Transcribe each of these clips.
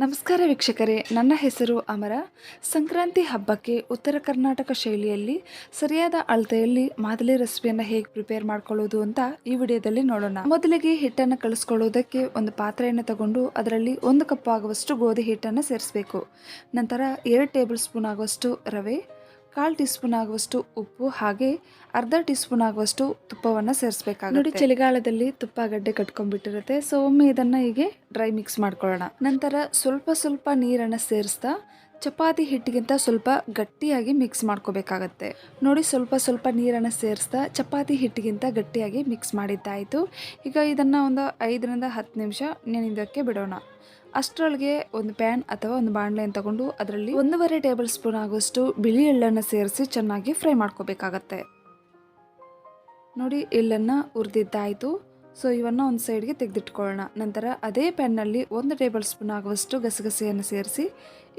ನಮಸ್ಕಾರ ವೀಕ್ಷಕರೇ, ನನ್ನ ಹೆಸರು ಅಮರ. ಸಂಕ್ರಾಂತಿ ಹಬ್ಬಕ್ಕೆ ಉತ್ತರ ಕರ್ನಾಟಕ ಶೈಲಿಯಲ್ಲಿ, ಸರಿಯಾದ ಅಳತೆಯಲ್ಲಿ ಮಾದಲಿ ರೆಸಿಪಿಯನ್ನು ಹೇಗೆ ಪ್ರಿಪೇರ್ ಮಾಡ್ಕೊಳ್ಳೋದು ಅಂತ ಈ ವಿಡಿಯೋದಲ್ಲಿ ನೋಡೋಣ. ಮೊದಲಿಗೆ ಹಿಟ್ಟನ್ನು ಕಳಿಸ್ಕೊಳ್ಳೋದಕ್ಕೆ ಒಂದು ಪಾತ್ರೆಯನ್ನು ತಗೊಂಡು ಅದರಲ್ಲಿ ಒಂದು ಕಪ್ ಆಗುವಷ್ಟು ಗೋಧಿ ಹಿಟ್ಟನ್ನು ಸೇರಿಸಬೇಕು. ನಂತರ ಎರಡು ಟೇಬಲ್ ಸ್ಪೂನ್ ಆಗುವಷ್ಟು ರವೆ ಕಾಲು ಟೀ ಸ್ಪೂನ್ ಆಗುವಷ್ಟು ಉಪ್ಪು ಹಾಗೆ ಅರ್ಧ ಟೀ ಸ್ಪೂನ್ ಆಗುವಷ್ಟು ತುಪ್ಪವನ್ನು ಸೇರಿಸಬೇಕಾಗುತ್ತೆ. ನೋಡಿ, ಚಳಿಗಾಲದಲ್ಲಿ ತುಪ್ಪ ಗಡ್ಡೆ ಕಟ್ಕೊಂಡ್ಬಿಟ್ಟಿರುತ್ತೆ. ಸೊ, ಒಮ್ಮೆ ಇದನ್ನು ಹೀಗೆ ಡ್ರೈ ಮಿಕ್ಸ್ ಮಾಡ್ಕೊಳ್ಳೋಣ. ನಂತರ ಸ್ವಲ್ಪ ಸ್ವಲ್ಪ ನೀರನ್ನು ಸೇರಿಸ್ತಾ ಚಪಾತಿ ಹಿಟ್ಟಿಗಿಂತ ಸ್ವಲ್ಪ ಗಟ್ಟಿಯಾಗಿ ಮಿಕ್ಸ್ ಮಾಡ್ಕೋಬೇಕಾಗತ್ತೆ. ನೋಡಿ ಸ್ವಲ್ಪ ಸ್ವಲ್ಪ ನೀರನ್ನು ಸೇರಿಸ್ತಾ ಚಪಾತಿ ಹಿಟ್ಟಿಗಿಂತ ಗಟ್ಟಿಯಾಗಿ ಮಿಕ್ಸ್ ಮಾಡಿದ್ದಾಯಿತು. ಈಗ ಇದನ್ನು ಒಂದು ಐದರಿಂದ ಹತ್ತು ನಿಮಿಷ ನೆನೆಯೋದಕ್ಕೆ ಬಿಡೋಣ. ಅಷ್ಟರೊಳಗೆ ಒಂದು ಪ್ಯಾನ್ ಅಥವಾ ಒಂದು ಬಾಣಲೆಯನ್ನು ತಗೊಂಡು ಅದರಲ್ಲಿ ಒಂದೂವರೆ ಟೇಬಲ್ ಸ್ಪೂನ್ ಆಗುವಷ್ಟು ಬಿಳಿ ಎಳ್ಳನ್ನು ಸೇರಿಸಿ ಚೆನ್ನಾಗಿ ಫ್ರೈ ಮಾಡ್ಕೋಬೇಕಾಗತ್ತೆ. ನೋಡಿ ಎಳ್ಳನ್ನು ಹುರಿದಿದ್ದಾಯಿತು. ಸೊ ಇವನ್ನು ಒಂದು ಸೈಡ್ಗೆ ತೆಗೆದಿಟ್ಕೊಳ್ಳೋಣ. ನಂತರ ಅದೇ ಪ್ಯಾನ್ನಲ್ಲಿ ಒಂದು ಟೇಬಲ್ ಸ್ಪೂನ್ ಆಗುವಷ್ಟು ಗಸಗಸೆಯನ್ನು ಸೇರಿಸಿ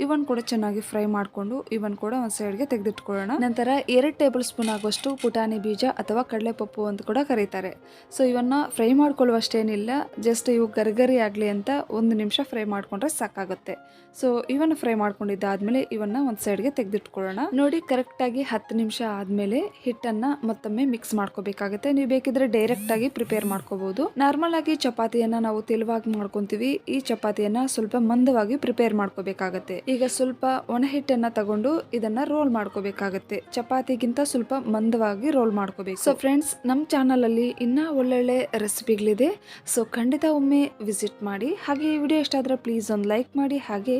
ಇವನ್ ಕೂಡ ಚೆನ್ನಾಗಿ ಫ್ರೈ ಮಾಡಿಕೊಂಡು ಇವನ್ ಕೂಡ ಒಂದು ಸೈಡ್ಗೆ ತೆಗೆದಿಟ್ಕೊಳ್ಳೋಣ. ನಂತರ ಎರಡು ಟೇಬಲ್ ಸ್ಪೂನ್ ಆಗುವಷ್ಟು ಪುಟಾಣಿ ಬೀಜ ಅಥವಾ ಕಡಲೆಪಪ್ಪು ಅಂತ ಕೂಡ ಕರೀತಾರೆ. ಸೊ ಇವನ್ನ ಫ್ರೈ ಮಾಡ್ಕೊಳ್ಳುವಷ್ಟೇನಿಲ್ಲ, ಜಸ್ಟ್ ಇವು ಗರಿಗರಿ ಆಗಲಿ ಅಂತ ಒಂದು ನಿಮಿಷ ಫ್ರೈ ಮಾಡ್ಕೊಂಡ್ರೆ ಸಾಕಾಗುತ್ತೆ. ಸೊ ಇವನ್ನ ಫ್ರೈ ಮಾಡ್ಕೊಂಡಿದ್ದಾದ್ಮೇಲೆ ಇವನ್ನ ಒಂದು ಸೈಡ್ಗೆ ತೆಗೆದಿಟ್ಕೊಳ್ಳೋಣ. ನೋಡಿ, ಕರೆಕ್ಟಾಗಿ ಹತ್ತು ನಿಮಿಷ ಆದಮೇಲೆ ಹಿಟ್ಟನ್ನು ಮತ್ತೊಮ್ಮೆ ಮಿಕ್ಸ್ ಮಾಡ್ಕೋಬೇಕಾಗುತ್ತೆ. ನೀವು ಬೇಕಿದ್ರೆ ಡೈರೆಕ್ಟಾಗಿ ಪ್ರಿಪೇರ್ ಮಾಡ್ಕೋಬಹುದು ನಾರ್ಮಲ್ ಆಗಿ ಚಪಾತಿಯನ್ನ ನಾವು ತೆಳುವಾಗಿ ಮಾಡ್ಕೊಂತೀವಿ. ಈ ಚಪಾತಿಯನ್ನ ಸ್ವಲ್ಪ ಮಂದವಾಗಿ ಪ್ರಿಪೇರ್ ಮಾಡ್ಕೋಬೇಕಾಗತ್ತೆ. ಈಗ ಸ್ವಲ್ಪ ಒಣ ಹಿಟ್ಟನ್ನ ತಗೊಂಡು ಇದನ್ನ ರೋಲ್ ಮಾಡ್ಕೋಬೇಕಾಗತ್ತೆ. ಚಪಾತಿಗಿಂತ ಸ್ವಲ್ಪ ಮಂದವಾಗಿ ರೋಲ್ ಮಾಡ್ಕೋಬೇಕು. ಸೊ ಫ್ರೆಂಡ್ಸ್ ನಮ್ಮ ಚಾನಲಲ್ಲಿ ಇನ್ನ ಒಳ್ಳೊಳ್ಳೆ ರೆಸಿಪಿಗಳಿದೆ ಸೊ ಖಂಡಿತ ಒಮ್ಮೆ ವಿಸಿಟ್ ಮಾಡಿ, ಹಾಗೆ ಈ ವಿಡಿಯೋ ಇಷ್ಟ ಪ್ಲೀಸ್ ಒಂದು ಲೈಕ್ ಮಾಡಿ, ಹಾಗೆ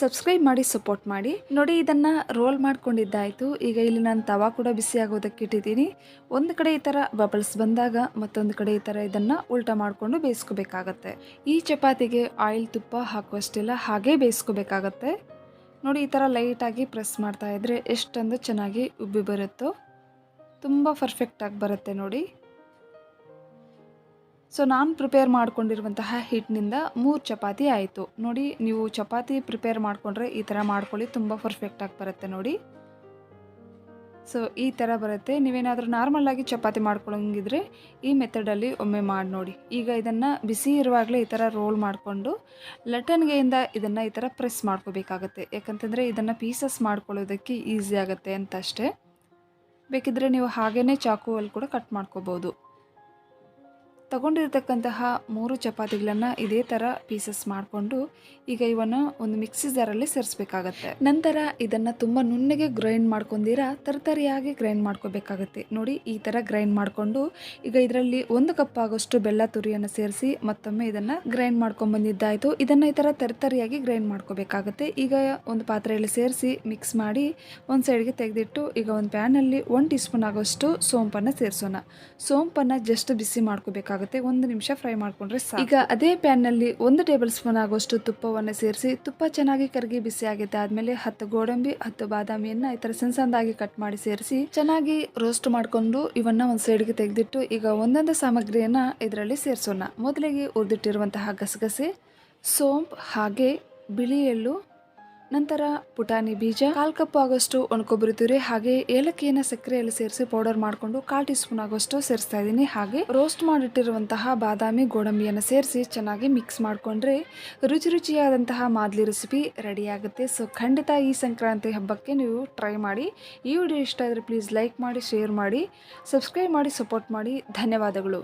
ಸಬ್ಸ್ಕ್ರೈಬ್ ಮಾಡಿ ಸಪೋರ್ಟ್ ಮಾಡಿ. ನೋಡಿ ಇದನ್ನ ರೋಲ್ ಮಾಡ್ಕೊಂಡಿದ್ದಾಯ್ತು. ಈಗ ಇಲ್ಲಿ ನಾನು ತವಾ ಕೂಡ ಬಿಸಿ ಆಗೋದಕ್ಕೆ ಇಟ್ಟಿದ್ದೀನಿ. ಒಂದು ಕಡೆ ಈ ತರ ಬಬಲ್ಸ್ ಬಂದಾಗ ಮತ್ತೊಂದು ಕಡೆ ಈ ತರ ಇದನ್ನು ಉಲ್ಟಾ ಮಾಡಿಕೊಂಡು ಬೇಯಿಸ್ಕೋಬೇಕಾಗತ್ತೆ. ಈ ಚಪಾತಿಗೆ ಆಯಿಲ್ ತುಪ್ಪ ಹಾಕುವಷ್ಟಿಲ್ಲ ಹಾಗೇ ಬೇಯಿಸ್ಕೋಬೇಕಾಗತ್ತೆ. ನೋಡಿ, ಈ ಥರ ಲೈಟಾಗಿ ಪ್ರೆಸ್ ಮಾಡ್ತಾ ಇದ್ದರೆ ಎಷ್ಟೊಂದು ಚೆನ್ನಾಗಿ ಉಬ್ಬಿ ಬರುತ್ತೋ. ತುಂಬ ಪರ್ಫೆಕ್ಟಾಗಿ ಬರುತ್ತೆ ನೋಡಿ. ಸೊ, ನಾನು ಪ್ರಿಪೇರ್ ಮಾಡ್ಕೊಂಡಿರುವಂತಹ ಹಿಟ್ಟಿನಿಂದ ಮೂರು ಚಪಾತಿ ಆಯಿತು. ನೋಡಿ, ನೀವು ಚಪಾತಿ ಪ್ರಿಪೇರ್ ಮಾಡಿಕೊಂಡ್ರೆ ಈ ಥರ ಮಾಡ್ಕೊಳ್ಳಿ, ತುಂಬ ಪರ್ಫೆಕ್ಟಾಗಿ ಬರುತ್ತೆ ನೋಡಿ. ಸೊ ಈ ಥರ ಬರುತ್ತೆ. ನೀವೇನಾದರೂ ನಾರ್ಮಲ್ಲಾಗಿ ಚಪಾತಿ ಮಾಡ್ಕೊಳ್ಳೋಂಗಿದ್ರೆ ಈ ಮೆಥಡಲ್ಲಿ ಒಮ್ಮೆ ಮಾಡಿ ನೋಡಿ. ಈಗ ಇದನ್ನು ಬಿಸಿ ಇರುವಾಗಲೇ ಈ ಥರ ರೋಲ್ ಮಾಡಿಕೊಂಡು ಲಟನ್ಗೆಯಿಂದ ಇದನ್ನು ಈ ಥರ ಪ್ರೆಸ್ ಮಾಡ್ಕೋಬೇಕಾಗತ್ತೆ. ಯಾಕಂತಂದರೆ ಇದನ್ನು ಪೀಸಸ್ ಮಾಡ್ಕೊಳ್ಳೋದಕ್ಕೆ ಈಸಿ ಆಗುತ್ತೆ ಅಂತ ಅಷ್ಟೇ ಬೇಕಿದ್ರೆ ನೀವು ಹಾಗೇ ಚಾಕುವಲ್ಲಿ ಕೂಡ ಕಟ್ ಮಾಡ್ಕೋಬೋದು. ತಗೊಂಡಿರ್ತಕ್ಕಂತಹ ಮೂರು ಚಪಾತಿಗಳನ್ನು ಇದೇ ಥರ ಪೀಸಸ್ ಮಾಡಿಕೊಂಡು ಈಗ ಇವನ್ನು ಒಂದು ಮಿಕ್ಸಿ ಜಾರಲ್ಲಿ ಸೇರಿಸ್ಬೇಕಾಗತ್ತೆ. ನಂತರ ಇದನ್ನು ತುಂಬ ನುಣ್ಣಗೆ ಗ್ರೈಂಡ್ ಮಾಡ್ಕೊಂಡಿರ, ತರತರಿಯಾಗಿ ಗ್ರೈಂಡ್ ಮಾಡ್ಕೋಬೇಕಾಗತ್ತೆ. ನೋಡಿ ಈ ಥರ ಗ್ರೈಂಡ್ ಮಾಡಿಕೊಂಡು ಈಗ ಇದರಲ್ಲಿ ಒಂದು ಕಪ್ ಆಗೋಷ್ಟು ಬೆಲ್ಲ ತುರಿಯನ್ನು ಸೇರಿಸಿ ಮತ್ತೊಮ್ಮೆ ಇದನ್ನು ಗ್ರೈಂಡ್ ಮಾಡ್ಕೊಂಡು ಬಂದಿದ್ದಾಯಿತು ಇದನ್ನು ಈ ಥರ ತರತರಿಯಾಗಿ ಗ್ರೈಂಡ್ ಮಾಡ್ಕೋಬೇಕಾಗತ್ತೆ. ಈಗ ಒಂದು ಪಾತ್ರೆಯಲ್ಲಿ ಸೇರಿಸಿ ಮಿಕ್ಸ್ ಮಾಡಿ ಒಂದು ಸೈಡ್ಗೆ ತೆಗೆದಿಟ್ಟು ಈಗ ಒಂದು ಪ್ಯಾನಲ್ಲಿ ಒನ್ ಟೀ ಸ್ಪೂನ್ ಆಗೋಷ್ಟು ಸೋಂಪನ್ನು ಸೇರಿಸೋಣ. ಸೋಂಪನ್ನು ಜಸ್ಟ್ ಬಿಸಿ ಮಾಡ್ಕೋಬೇಕಾಗುತ್ತೆ. ಒಂದು ನಿಮಿಷ ಫ್ರೈ ಮಾಡ್ಕೊಂಡ್ರೆ ಸಾಕು. ಈಗ ಅದೇ ಪ್ಯಾನ್ನಲ್ಲಿ ಒಂದು ಟೇಬಲ್ ಸ್ಪೂನ್ ಆಗುವಷ್ಟು ತುಪ್ಪವನ್ನು ಸೇರಿಸಿ, ತುಪ್ಪ ಚೆನ್ನಾಗಿ ಕರಗಿ ಬಿಸಿ ಆಗಿದೆ ಆದ್ಮೇಲೆ ಹತ್ತು ಗೋಡಂಬಿ, ಹತ್ತು ಬಾದಾಮಿಯನ್ನ ಈ ತರ ಸಣ್ಣ ಸಣ್ಣದಾಗಿ ಕಟ್ ಮಾಡಿ ಸೇರಿಸಿ, ಚೆನ್ನಾಗಿ ರೋಸ್ಟ್ ಮಾಡ್ಕೊಂಡು ಇವನ್ನ ಒಂದು ಸೈಡ್ಗೆ ತೆಗೆದಿಟ್ಟು ಈಗ ಒಂದೊಂದು ಸಾಮಗ್ರಿಯನ್ನ ಇದರಲ್ಲಿ ಸೇರಿಸೋಣ. ಮೊದಲಿಗೆ ಉರಿದಿಟ್ಟಿರುವಂತಹ ಗಸಗಸೆ, ಸೋಂಪು ಹಾಗೆ ಬಿಳಿ ಎಳ್ಳು ನಂತರ ಪುಟಾಣಿ ಬೀಜ, ಕಾಲ್ ಕಪ್ ಆಗೋಷ್ಟು ಒಣಕೊಬ್ಬರಿ ತುರಿ ಹಾಗೆ ಏಲಕ್ಕಿಯನ್ನ ಸಕ್ಕರೆಯಲ್ಲಿ ಸೇರಿಸಿ ಪೌಡರ್ ಮಾಡಿಕೊಂಡು ಕಾಲ್ ಟೀ ಸ್ಪೂನ್ ಆಗೋಷ್ಟು ಸೇರಿಸ್ತಾ ಇದ್ದೀನಿ. ಹಾಗೆ ರೋಸ್ಟ್ ಮಾಡಿಟ್ಟಿರುವಂತಹ ಬಾದಾಮಿ, ಗೋಡಂಬಿಯನ್ನು ಸೇರಿಸಿ ಚೆನ್ನಾಗಿ ಮಿಕ್ಸ್ ಮಾಡಿಕೊಂಡ್ರೆ ರುಚಿ ರುಚಿಯಾದಂತಹ ಮಾದಲಿ ರೆಸಿಪಿ ರೆಡಿ ಆಗುತ್ತೆ. ಸೊ ಖಂಡಿತ ಈ ಸಂಕ್ರಾಂತಿ ಹಬ್ಬಕ್ಕೆ ನೀವು ಟ್ರೈ ಮಾಡಿ. ಈ ವಿಡಿಯೋ ಇಷ್ಟ ಆದರೆ ಪ್ಲೀಸ್ ಲೈಕ್ ಮಾಡಿ ಶೇರ್ ಮಾಡಿ ಸಬ್ಸ್ಕ್ರೈಬ್ ಮಾಡಿ ಸಪೋರ್ಟ್ ಮಾಡಿ. ಧನ್ಯವಾದಗಳು.